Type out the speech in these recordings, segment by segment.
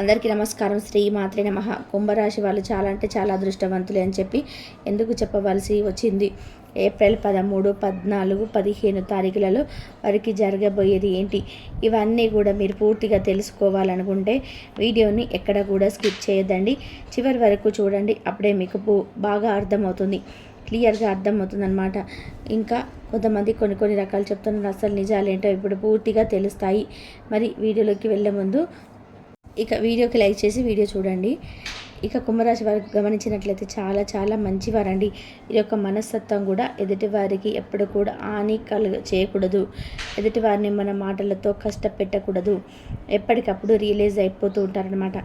అందరికీ నమస్కారం. శ్రీ మాత్రే నమ. కుంభరాశి వాళ్ళు చాలా అంటే చాలా అదృష్టవంతులే అని చెప్పి ఎందుకు చెప్పవలసి వచ్చింది? ఏప్రిల్ పదమూడు పద్నాలుగు పదిహేను తారీఖులలో వారికి జరగబోయేది ఏంటి? ఇవన్నీ కూడా మీరు పూర్తిగా తెలుసుకోవాలనుకుంటే వీడియోని ఎక్కడ కూడా స్కిప్ చేయొద్దండి. చివరి వరకు చూడండి. అప్పుడే మీకు బాగా అర్థమవుతుంది. క్లియర్గా అర్థమవుతుందన్నమాట. ఇంకా కొంతమంది కొన్ని కొన్ని రకాలు చెప్తున్నారు. అసలు నిజాలేంటో ఇప్పుడు పూర్తిగా తెలుస్తాయి. మరి వీడియోలోకి వెళ్ళే ముందు ఇక వీడియోకి లైక్ చేసి వీడియో చూడండి. ఇక కుంభరాశి వారికి గమనించినట్లయితే చాలా చాలా మంచివారండి. ఈ యొక్క మనస్తత్వం కూడా. ఎదుటివారికి ఎప్పుడు కూడా హాని కలుగ చేయకూడదు. ఎదుటివారిని మన మాటలతో కష్టపెట్టకూడదు. ఎప్పటికప్పుడు రియలైజ్ అయిపోతూ ఉంటారనమాట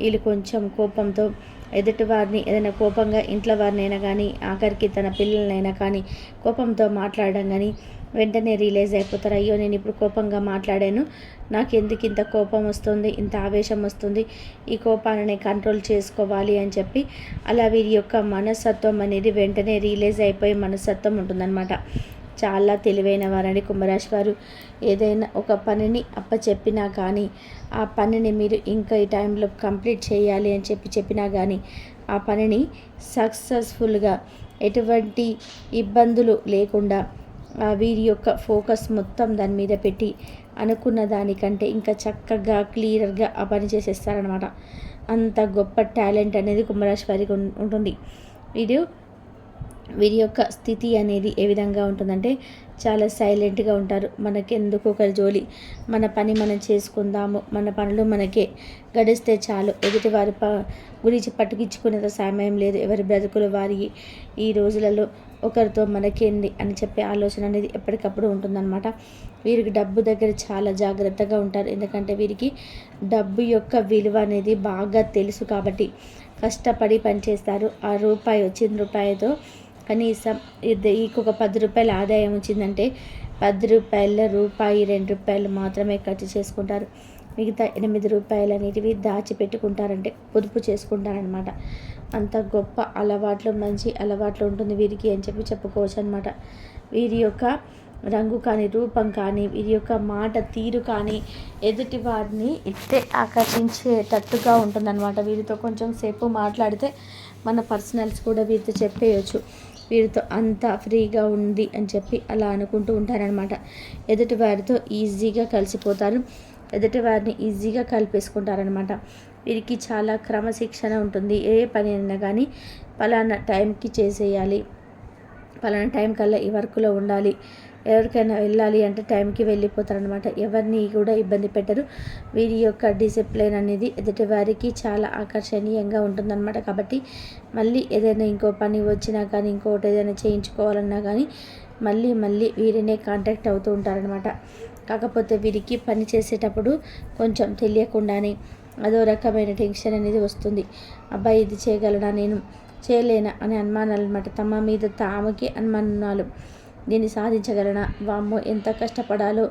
వీళ్ళు కొంచెం కోపంతో ఎదుటివారిని ఏదైనా కోపంగా ఇంట్లో వారినైనా కానీ ఆఖరికి తన పిల్లలనైనా కానీ కోపంతో మాట్లాడడం కానీ వెంటనే రియలైజ్ అయిపోతారు. అయ్యో నేను ఇప్పుడు కోపంగా మాట్లాడాను. నాకు ఎందుకు ఇంత కోపం వస్తుంది ఇంత ఆవేశం వస్తుంది? ఈ కోపాన్ని కంట్రోల్ చేసుకోవాలి అని చెప్పి అలా వీరి యొక్క మనస్తత్వం అనేది వెంటనే రియలైజ్ అయిపోయి మనస్తత్వం ఉంటుందన్నమాట. చాలా తెలివైన వారండి కుంభరాశి వారు. ఏదైనా ఒక పనిని అప్పచెప్పినా కానీ ఆ పనిని మీరు ఇంకా ఈ టైంలో కంప్లీట్ చేయాలి అని చెప్పి చెప్పినా కానీ ఆ పనిని సక్సెస్ఫుల్గా ఎటువంటి ఇబ్బందులు లేకుండా వీరి యొక్క ఫోకస్ మొత్తం దాని మీద పెట్టి అనుకున్న దానికంటే ఇంకా చక్కగా క్లియర్గా ఆ పని చేసేస్తారనమాట అంత గొప్ప టాలెంట్ అనేది కుంభరాశి వారికి ఉంటుంది. ఇది వీరి యొక్క స్థితి అనేది ఏ విధంగా ఉంటుందంటే చాలా సైలెంట్గా ఉంటారు. మనకెందుకు ఒకరి జోలి? మన పని మనం చేసుకుందాము. మన పనులు మనకే. గడిస్తే చాలు. ఎదుటి వారి ప గురించి పట్టుకించుకునేంత సమయం లేదు. ఎవరి బ్రతుకులు వారి ఈ రోజులలో ఒకరితో మనకేంది అని చెప్పే ఆలోచన అనేది ఎప్పటికప్పుడు ఉంటుందన్నమాట. వీరికి డబ్బు దగ్గర చాలా జాగ్రత్తగా ఉంటారు. ఎందుకంటే వీరికి డబ్బు యొక్క విలువ అనేది బాగా తెలుసు కాబట్టి కష్టపడి పనిచేస్తారు. ఆ రూపాయి వచ్చిన రూపాయితో కనీసం ఒక పది రూపాయల ఆదాయం వచ్చిందంటే పది రూపాయల రూపాయి రెండు రూపాయలు మాత్రమే ఖర్చు చేసుకుంటారు. మిగతా ఎనిమిది రూపాయలు అనేటివి దాచిపెట్టుకుంటారంటే పొదుపు చేసుకుంటారనమాట అంత గొప్ప అలవాట్లు మంచి అలవాట్లు ఉంటుంది వీరికి అని చెప్పి చెప్పుకోవచ్చు అనమాట వీరి యొక్క రంగు కానీ రూపం కానీ వీరి యొక్క మాట తీరు కానీ ఎదుటి వారిని ఇట్టే ఆకర్షించేటట్టుగా ఉంటుందన్నమాట. వీరితో కొంచెం సేపు మాట్లాడితే మన పర్సనల్స్ కూడా వీరితో చెప్పేయచ్చు. వీరితో అంతా ఫ్రీగా ఉంది అని చెప్పి అలా అనుకుంటూ ఉంటారనమాట ఎదుటి వారితో ఈజీగా కలిసిపోతారు. ఎదుటి వారిని ఈజీగా కలిపేసుకుంటారనమాట వీరికి చాలా క్రమశిక్షణ ఉంటుంది. ఏ పని అయినా కానీ పలానా టైంకి చేసేయాలి. పలానా టైం కల్లా ఈ వర్క్లో ఉండాలి. ఎవరికైనా వెళ్ళాలి అంటే టైంకి వెళ్ళిపోతారనమాట ఎవరిని కూడా ఇబ్బంది పెట్టరు. వీరి యొక్క డిసిప్లిన్ అనేది ఎదుటి వారికి చాలా ఆకర్షణీయంగా ఉంటుందన్నమాట. కాబట్టి మళ్ళీ ఏదైనా ఇంకో పని వచ్చినా కానీ ఇంకోటి ఏదైనా చేయించుకోవాలన్నా కానీ మళ్ళీ మళ్ళీ వీరినే కాంటాక్ట్ అవుతూ ఉంటారనమాట కాకపోతే వీరికి పని చేసేటప్పుడు కొంచెం తెలియకుండానే అదో రకమైన టెన్షన్ అనేది వస్తుంది. అబ్బాయి ఇది చేయగలడా? నేను చేయలేనా? అనే అనుమానాలు అనమాట తమ మీద తామకి అనుమానాలు. దీన్ని సాధించగలనా? వామ్మో ఎంత కష్టపడాలో.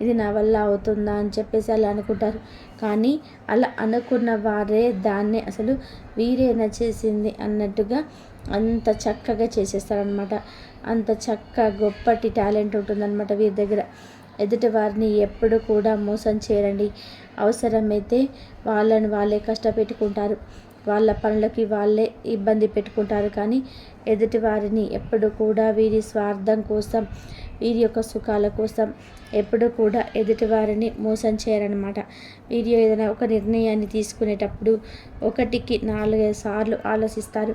ఇది నా వల్ల అవుతుందా అని చెప్పేసి అలా అనుకుంటారు. కానీ అలా అనుకున్న వారే దాన్ని అసలు వీరేనా చేసింది అన్నట్టుగా అంత చక్కగా చేసేస్తారనమాట అంత చక్క గొప్పటి టాలెంట్ ఉంటుందన్నమాట వీరి దగ్గర. ఎదుటి వారిని ఎప్పుడు కూడా మోసం చేయరండి. అవసరమైతే వాళ్ళని వాళ్ళే కష్టపెట్టుకుంటారు. వాళ్ళ పనులకి వాళ్ళే ఇబ్బంది పెట్టుకుంటారు కానీ ఎదుటి వారిని ఎప్పుడు కూడా వీరి స్వార్థం కోసం వీరి యొక్క సుఖాల కోసం ఎప్పుడు కూడా ఎదుటి వారిని మోసం చేయరనమాట వీరి ఏదైనా ఒక నిర్ణయాన్ని తీసుకునేటప్పుడు ఒకటికి నాలుగైదు సార్లు ఆలోచిస్తారు.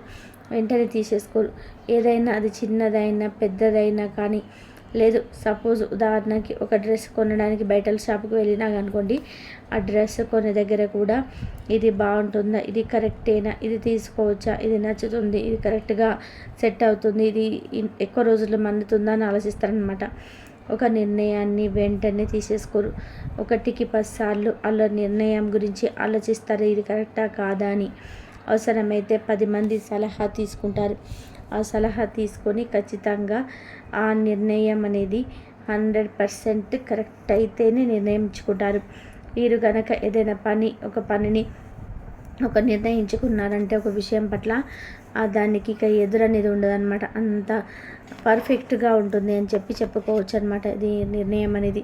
వెంటనే తీసేసుకోరు. ఏదైనా అది చిన్నదైనా పెద్దదైనా కానీ లేదు సపోజ్ ఉదాహరణకి ఒక డ్రెస్ కొనడానికి బయట షాప్కి వెళ్ళినా అనుకోండి ఆ డ్రెస్ కొనే దగ్గర కూడా ఇది బాగుంటుందా ఇది కరెక్టేనా ఇది తీసుకోవచ్చా ఇది నచ్చుతుంది ఇది కరెక్ట్గా సెట్ అవుతుంది ఇది ఎక్కువ రోజులు మందుతుందా అని ఆలోచిస్తారనమాట ఒక నిర్ణయాన్ని వెంటనే తీసేసుకోరు. ఒకటికి పదిసార్లు వాళ్ళ నిర్ణయం గురించి ఆలోచిస్తారు ఇది కరెక్టా కాదా అని. అవసరమైతే పది మంది సలహా తీసుకుంటారు. ఆ సలహా తీసుకొని ఖచ్చితంగా ఆ నిర్ణయం అనేది హండ్రెడ్ పర్సెంట్ కరెక్ట్ అయితేనే నిర్ణయించుకుంటారు. వీరు గనక ఏదైనా పని ఒక పనిని ఒక నిర్ణయించుకున్నారంటే ఒక విషయం పట్ల ఆ దానికి ఇక ఎదురనేది ఉండదన్నమాట. అంత పర్ఫెక్ట్గా ఉంటుంది అని చెప్పి చెప్పుకోవచ్చు అనమాట ఇది నిర్ణయం అనేది.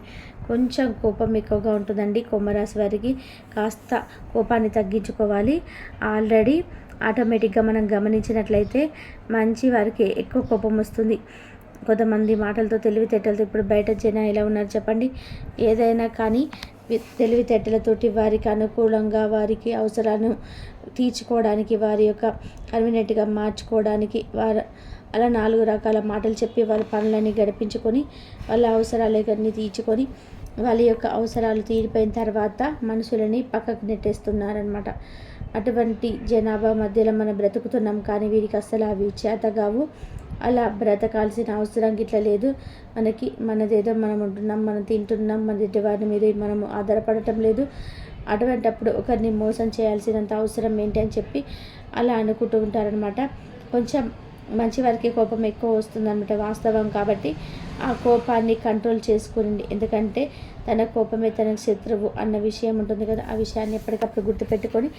కొంచెం కోపం ఎక్కువగా ఉంటుందండి కుంభరాశి వారికి. కాస్త కోపాన్ని తగ్గించుకోవాలి. ఆల్రెడీ ఆటోమేటిక్గా మనం గమనించినట్లయితే మంచి వారికి ఎక్కువ కోపం వస్తుంది. కొంతమంది మాటలతో తెలివితేటలతో ఇప్పుడు బయట జనం ఎలా ఉన్నారు చెప్పండి? ఏదైనా కానీ తెలివితేటలతోటి వారికి అనుకూలంగా వారికి అవసరాలను తీర్చుకోవడానికి వారి యొక్క కన్వీనియంట్గా మార్చుకోవడానికి వారు అలా నాలుగు రకాల మాటలు చెప్పి వాళ్ళ పనులన్నీ గడిపించుకొని వాళ్ళ అవసరాలన్నీ తీర్చుకొని వాళ్ళ యొక్క అవసరాలు తీరిపోయిన తర్వాత మనుషులని పక్కకు నెట్టేస్తున్నారనమాట అటువంటి జనాభా మధ్యలో మనం బ్రతుకుతున్నాం కానీ వీరికి అస్సలు అవి చేతగావు అలా బ్రతకాల్సిన అవసరం గిట్లా లేదు. మనకి మనదేదో మనం ఉంటున్నాం మనం తింటున్నాం మన వారి మీద మనం ఆధారపడటం లేదు. అటువంటప్పుడు ఒకరిని మోసం చేయాల్సినంత అవసరం ఏంటి అని చెప్పి అలా అనుకుంటూ ఉంటారనమాట కొంచెం మంచి వారికి కోపం ఎక్కువ వస్తుందన్నమాట వాస్తవం కాబట్టి ఆ కోపాన్ని కంట్రోల్ చేసుకుని ఎందుకంటే తన కోపమే తనకు శత్రువు అన్న విషయం ఉంటుంది కదా. ఆ విషయాన్ని ఎప్పటికప్పుడు గుర్తుపెట్టుకొని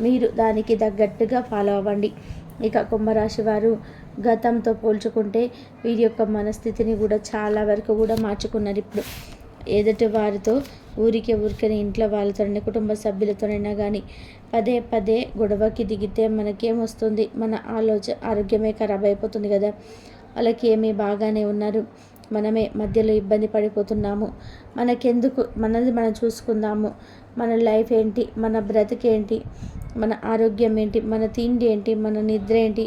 మీరు దానికి తగ్గట్టుగా ఫాలో అవ్వండి. ఇక కుంభరాశి వారు గతంతో పోల్చుకుంటే వీరి యొక్క మనస్థితిని కూడా చాలా వరకు కూడా మార్చుకున్నారు ఇప్పుడు. ఎదుటి వారితో ఊరికే ఊరికనే ఇంట్లో వాళ్ళతోనే కుటుంబ సభ్యులతోనైనా కానీ పదే పదే గొడవకి దిగితే మనకేమొస్తుంది మన ఆలోచన ఆరోగ్యమే ఖరాబ్ అయిపోతుంది కదా. వాళ్ళకి ఏమీ బాగానే ఉన్నారు. మనమే మధ్యలో ఇబ్బంది పడిపోతున్నాము. మనకెందుకు? మనది మనం చూసుకుందాము. మన లైఫ్ ఏంటి? మన బ్రతికేంటి? మన ఆరోగ్యం ఏంటి? మన తిండి ఏంటి? మన నిద్ర ఏంటి?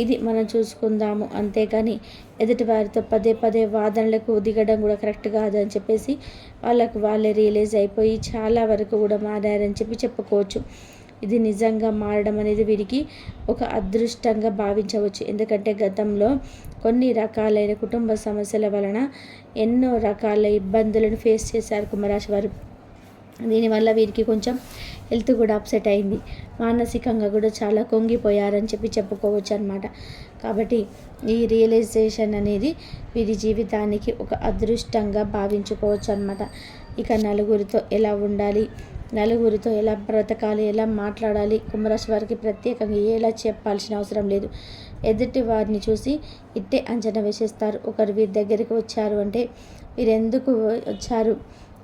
ఇది మనం చూసుకుందాము. అంతేకాని ఎదుటి వారితో పదే పదే వాదనలకు దిగడం కూడా కరెక్ట్ కాదని చెప్పేసి వాళ్ళకు వాళ్ళే రియలైజ్ అయిపోయి చాలా వరకు కూడా మారారని చెప్పి చెప్పుకోవచ్చు. ఇది నిజంగా మారడం అనేది వీరికి ఒక అదృష్టంగా భావించవచ్చు. ఎందుకంటే గతంలో కొన్ని రకాలైన కుటుంబ సమస్యల వలన ఎన్నో రకాల ఇబ్బందులను ఫేస్ చేశారు కుమరాశి వారు. దీనివల్ల వీరికి కొంచెం హెల్త్ కూడా అప్సెట్ అయింది. మానసికంగా కూడా చాలా కొంగిపోయారని చెప్పి చెప్పుకోవచ్చు అనమాట కాబట్టి ఈ రియలైజేషన్ అనేది వీరి జీవితానికి ఒక అదృష్టంగా భావించుకోవచ్చు అనమాట ఇక నలుగురితో ఎలా ఉండాలి? నలుగురితో ఎలా బ్రతకాలి ఎలా మాట్లాడాలి కుంభరాశి వారికి ప్రత్యేకంగా ఎలా చెప్పాల్సిన అవసరం లేదు. ఎదుటి వారిని చూసి ఇట్టే అంచనా వేసేస్తారు. ఒకరు వీరి దగ్గరికి వచ్చారు అంటే వీరు ఎందుకు వచ్చారు?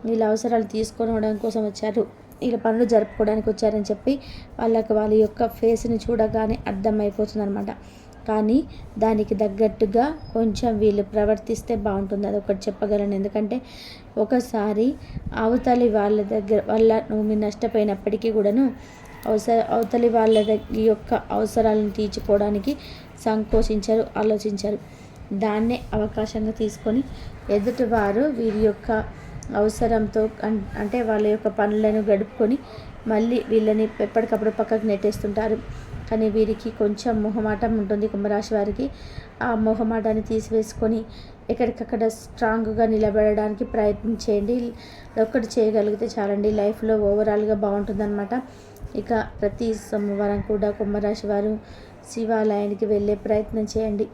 వీళ్ళ అవసరాలు తీసుకోవడం కోసం వచ్చారు. వీళ్ళ పనులు జరుపుకోవడానికి వచ్చారని చెప్పి వాళ్ళకి వాళ్ళ యొక్క ఫేస్ని చూడగానే అర్థమైపోతుంది అనమాట కానీ దానికి తగ్గట్టుగా కొంచెం వీళ్ళు ప్రవర్తిస్తే బాగుంటుంది. అది ఒకటి చెప్పగలను. ఎందుకంటే ఒకసారి అవతలి వాళ్ళ దగ్గర వల్ల నువ్వు నష్టపోయినప్పటికీ కూడాను అవసర అవతలి వాళ్ళ దగ్గర యొక్క అవసరాలను తీర్చుకోవడానికి సంకోచించరు ఆలోచించరు. దాన్నే అవకాశంగా తీసుకొని ఎదుటివారు వీరి యొక్క అవసరంతో అంటే వాళ్ళ యొక్క పనులను గడుపుకొని మళ్ళీ వీళ్ళని ఎప్పటికప్పుడు పక్కకు నెట్టేస్తుంటారు. కానీ వీరికి కొంచెం మొహమాటం ఉంటుంది కుంభరాశి వారికి. ఆ మొహమాటాన్ని తీసివేసుకొని ఎక్కడికక్కడ స్ట్రాంగ్గా నిలబడడానికి ప్రయత్నించేయండి ఒక్కటి చేయగలిగితే చాలండి. లైఫ్లో ఓవరాల్గా బాగుంటుందన్నమాట. ఇక ప్రతి సోమవారం కూడా కుంభరాశి వారు శివాలయానికి వెళ్ళే ప్రయత్నం చేయండి.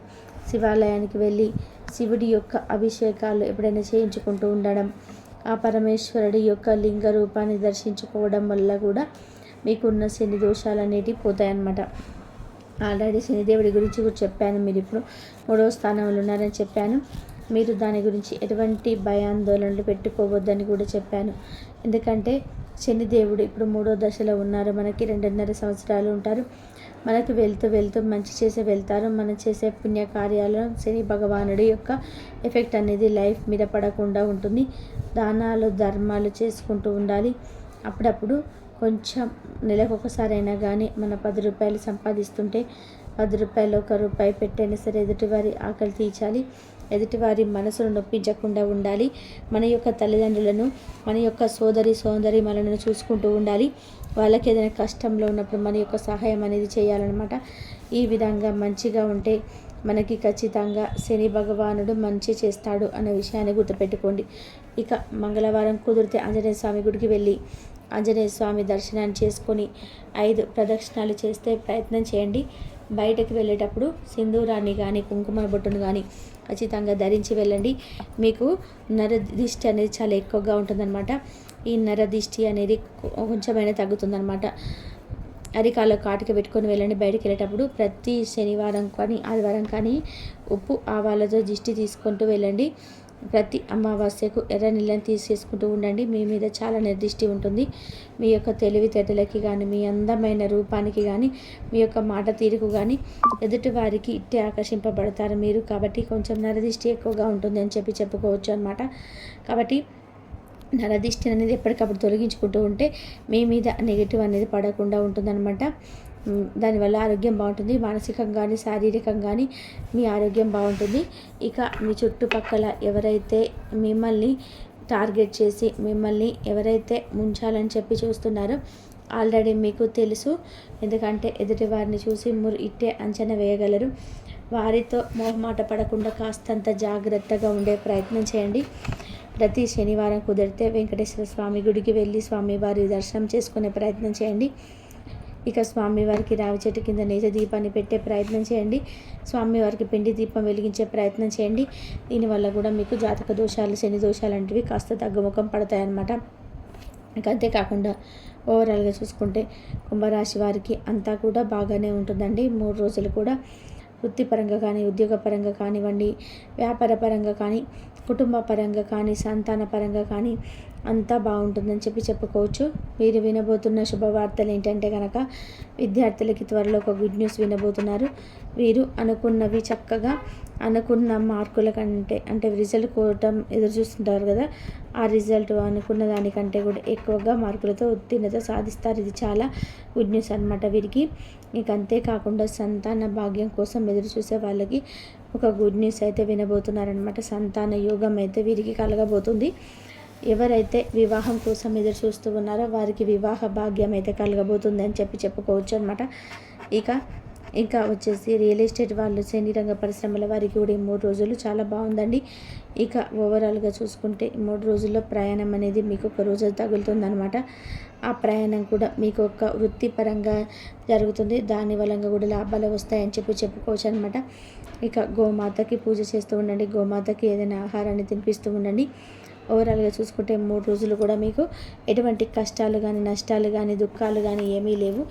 శివాలయానికి వెళ్ళి శివుడి యొక్క అభిషేకాలు ఎప్పుడైనా చేయించుకుంటూ ఉండడం ఆ పరమేశ్వరుడి యొక్క లింగ రూపాన్ని దర్శించుకోవడం వల్ల కూడా మీకున్న శని దోషాలు అనేటివి పోతాయన్నమాట. ఆల్రెడీ శనిదేవుడి గురించి కూడా చెప్పాను మీరు ఇప్పుడు. మూడవ స్థానంలో ఉన్నారని చెప్పాను. మీరు దాని గురించి ఎటువంటి భయాందోళనలు పెట్టుకోవద్దని కూడా చెప్పాను. ఎందుకంటే శనిదేవుడు ఇప్పుడు మూడో దశలో ఉన్నారు. మనకి రెండున్నర సంవత్సరాలు ఉంటారు. మనకు వెళ్తూ వెళ్తూ మంచి చేసే వెళ్తారు. మనం చేసే పుణ్యకార్యాలు శని భగవానుడి యొక్క ఎఫెక్ట్ అనేది లైఫ్ మీద పడకుండా ఉంటుంది. దానాలు ధర్మాలు చేసుకుంటూ ఉండాలి. అప్పుడప్పుడు కొంచెం నెలకు ఒకసారైనా కానీ మన పది రూపాయలు సంపాదిస్తుంటే పది రూపాయలు ఒక రూపాయి పెట్టైనా సరే ఎదుటివారి ఆకలి తీర్చాలి. ఎదుటివారి మనసును నొప్పించకుండా ఉండాలి. మన యొక్క తల్లిదండ్రులను మన యొక్క సోదరి సోదరి మనలను చూసుకుంటూ ఉండాలి. వాళ్ళకి ఏదైనా కష్టంలో ఉన్నప్పుడు మన యొక్క సహాయం అనేది చేయాలన్నమాట. ఈ విధంగా మంచిగా ఉంటే మనకి ఖచ్చితంగా శని భగవానుడు మంచి చేస్తాడు అనే విషయాన్ని గుర్తుపెట్టుకోండి. ఇక మంగళవారం కుదిరితే ఆంజనేయ స్వామి గుడికి వెళ్ళి ఆంజనేయ స్వామి దర్శనాన్ని చేసుకొని ఐదు ప్రదక్షిణాలు చేస్తే ప్రయత్నం చేయండి. బయటకు వెళ్ళేటప్పుడు సింధూరాన్ని కానీ కుంకుమ బొట్టును కానీ ఖచ్చితంగా ధరించి వెళ్ళండి. మీకు నరదిష్టి అనేది చాలా ఎక్కువగా ఉంటుందన్నమాట. ఈ నరదిష్టి అనేది కొంచెమైనా తగ్గుతుందన్నమాట. అరికాలో కాటిక పెట్టుకొని వెళ్ళండి. బయటికి వెళ్ళేటప్పుడు ప్రతి శనివారం కానీ ఆదివారం కానీ ఉప్పు ఆవాలతో దిష్టి తీసుకుంటూ వెళ్ళండి. ప్రతి అమావాస్యకు ఎర్ర నీళ్ళని తీసేసుకుంటూ ఉండండి. మీ మీద చాలా నిర్దిష్టి ఉంటుంది. మీ యొక్క తెలివితేటలకి కానీ మీ అందమైన రూపానికి కానీ మీ యొక్క మాట తీరుకు కానీ ఎదుటి వారికి ఇట్టే ఆకర్షింపబడతారు మీరు. కాబట్టి కొంచెం నరదిష్టి ఎక్కువగా ఉంటుంది అని చెప్పి చెప్పుకోవచ్చు అనమాట కాబట్టి నరదిష్టి అనేది ఎప్పటికప్పుడు తొలగించుకుంటూ ఉంటే మీ మీద నెగిటివ్ అనేది పడకుండా ఉంటుందన్నమాట. దానివల్ల ఆరోగ్యం బాగుంటుంది. మానసికంగా కానీ శారీరకంగా కానీ మీ ఆరోగ్యం బాగుంటుంది. ఇక మీ చుట్టుపక్కల ఎవరైతే మిమ్మల్ని టార్గెట్ చేసి మిమ్మల్ని ఎవరైతే ముంచాలని చెప్పి చూస్తున్నారో ఆల్రెడీ మీకు తెలుసు. ఎందుకంటే ఎదుటి వారిని చూసి మురు ఇట్టే అంచనా వేయగలరు. వారితో మొహమాట పడకుండా కాస్తంత జాగ్రత్తగా ఉండే ప్రయత్నం చేయండి. ప్రతి శనివారం కుదిరితే వెంకటేశ్వర స్వామి గుడికి వెళ్ళి స్వామివారి దర్శనం చేసుకునే ప్రయత్నం చేయండి. ఇక స్వామివారికి రావి చెట్టు కింద నేత దీపాన్ని పెట్టే ప్రయత్నం చేయండి. స్వామివారికి పిండి దీపం వెలిగించే ప్రయత్నం చేయండి. దీనివల్ల కూడా మీకు జాతక దోషాలు శని దోషాలు వంటివి కాస్త తగ్గుముఖం పడతాయన్నమాట. ఇక అంతేకాకుండా ఓవరాల్గా చూసుకుంటే కుంభరాశి వారికి అంతా కూడా బాగానే ఉంటుందండి. మూడు రోజులు కూడా వృత్తిపరంగా కానీ ఉద్యోగపరంగా కానివ్వండి వ్యాపార పరంగా కానీ కుటుంబ పరంగా కానీ సంతాన పరంగా కానీ అంతా బాగుంటుందని చెప్పి చెప్పుకోవచ్చు. మీరు వినబోతున్న శుభవార్తలు ఏంటంటే కనుక విద్యార్థులకి త్వరలో ఒక గుడ్ న్యూస్ వినబోతున్నారు. వీరు అనుకున్నవి చక్కగా అనుకున్న మార్కుల కంటే అంటే రిజల్ట్ కోవటం ఎదురు చూస్తుంటారు కదా. ఆ రిజల్ట్ అనుకున్న దానికంటే కూడా ఎక్కువగా మార్కులతో ఉత్తీర్ణత సాధిస్తారు. ఇది చాలా గుడ్ న్యూస్ అనమాట వీరికి. ఇక అంతేకాకుండా సంతాన భాగ్యం కోసం ఎదురు చూసే వాళ్ళకి ఒక గుడ్ న్యూస్ అయితే వినబోతున్నారనమాట సంతాన యోగం అయితే వీరికి కలగబోతుంది. ఎవరైతే వివాహం కోసం ఎదురు చూస్తూ ఉన్నారో వారికి వివాహ భాగ్యం అయితే కలగబోతుంది అని చెప్పి చెప్పుకోవచ్చు అనమాట ఇక ఇంకా వచ్చేసి రియల్ ఎస్టేట్ వాళ్ళు శని రంగ పరిశ్రమల వారికి కూడా ఈ మూడు రోజులు చాలా బాగుందండి. ఇక ఓవరాల్గా చూసుకుంటే మూడు రోజుల్లో ప్రయాణం అనేది మీకు ఒక రోజు తగులుతుందనమాట ఆ ప్రయాణం కూడా మీకు ఒక వృత్తిపరంగా జరుగుతుంది. దాని కూడా లాభాలు వస్తాయని చెప్పి చెప్పుకోవచ్చు అనమాట ఇక గోమాతకి పూజ చేస్తూ ఉండండి. గోమాతకి ఏదైనా ఆహారాన్ని తినిపిస్తూ ఉండండి. ఓవరాల్గా చూసుకుంటే మూడు రోజులు కూడా మీకు ఎటువంటి కష్టాలు కానీ నష్టాలు కానీ దుఃఖాలు కానీ ఏమీ లేవు.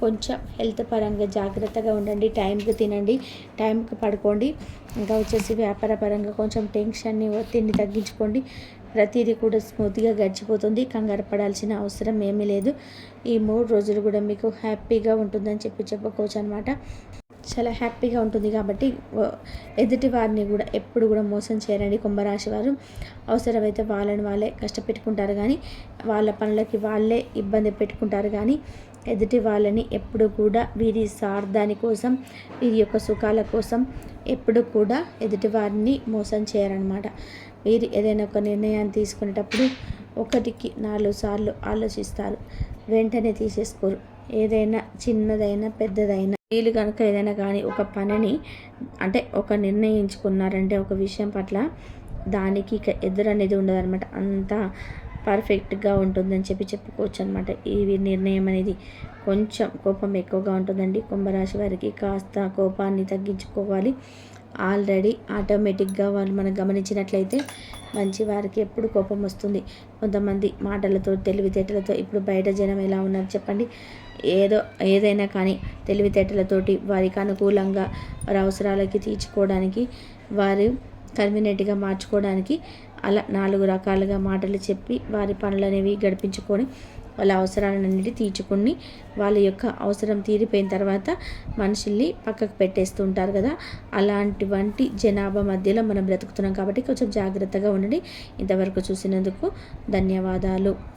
కొంచెం హెల్త్ పరంగా జాగ్రత్తగా ఉండండి. టైంకి తినండి. టైంకి పడుకోండి. ఇంకా వచ్చేసి వ్యాపార పరంగా కొంచెం టెన్షన్ని ఒత్తిడిని తగ్గించుకోండి. ప్రతిదీ కూడా స్మూత్గా గడిచిపోతుంది. కంగారు పడాల్సిన అవసరం ఏమీ లేదు. ఈ మూడు రోజులు కూడా మీకు హ్యాపీగా ఉంటుందని చెప్పి చెప్పుకోవచ్చు అనమాట చాలా హ్యాపీగా ఉంటుంది కాబట్టి ఎదుటి వారిని కూడా ఎప్పుడు కూడా మోసం చేయరండి కుంభరాశి వారు. అవసరమైతే వాళ్ళని వాళ్ళే కష్టపెట్టుకుంటారు కానీ వాళ్ళ పనులకి వాళ్ళే ఇబ్బంది పెట్టుకుంటారు కానీ ఎదుటి వాళ్ళని ఎప్పుడు కూడా వీరి సార్థాని కోసం వీరి యొక్క సుఖాల కోసం ఎప్పుడు కూడా ఎదుటి వారిని మోసం చేయరనమాట వీరు ఏదైనా ఒక నిర్ణయాన్ని తీసుకునేటప్పుడు ఒకటికి నాలుగు సార్లు ఆలోచిస్తారు. వెంటనే తీసేసుకోరు. ఏదైనా చిన్నదైనా పెద్దదైనా. వీళ్ళు కనుక ఏదైనా కానీ ఒక పనిని అంటే ఒక నిర్ణయించుకున్నారంటే ఒక విషయం పట్ల దానికి ఇక ఎదురు అనేది ఉండదు అనమాట అంత పర్ఫెక్ట్గా ఉంటుందని చెప్పి చెప్పుకోవచ్చు అనమాట ఈ నిర్ణయం అనేది కొంచెం కోపం ఎక్కువగా ఉంటుందండి. కుంభరాశి వారికి కాస్త కోపాన్ని తగ్గించుకోవాలి. ఆల్రెడీ ఆటోమేటిక్గా వాళ్ళు మనం గమనించినట్లయితే మంచి వారికి ఎప్పుడు కోపం వస్తుంది. కొంతమంది మాటలతో తెలివితేటలతో ఇప్పుడు బయట జనం ఎలా ఉన్నారు చెప్పండి. ఏదో ఏదైనా కానీ తెలివితేటలతోటి వారికి అనుకూలంగా వారి అవసరాలకి తీర్చుకోవడానికి వారు కన్వీనియంట్గా మార్చుకోవడానికి అలా నాలుగు రకాలుగా మాటలు చెప్పి వారి పనులు అనేవి గడిపించుకొని వాళ్ళ అవసరాలన్నిటి తీర్చుకుని వాళ్ళ యొక్క అవసరం తీరిపోయిన తర్వాత మనుషుల్ని పక్కకు పెట్టేస్తుంటారు కదా. అలాంటివంటి జనాభా మధ్యలో మనం బ్రతుకుతున్నాం కాబట్టి కొంచెం జాగ్రత్తగా ఉండండి. ఇంతవరకు చూసినందుకు ధన్యవాదాలు.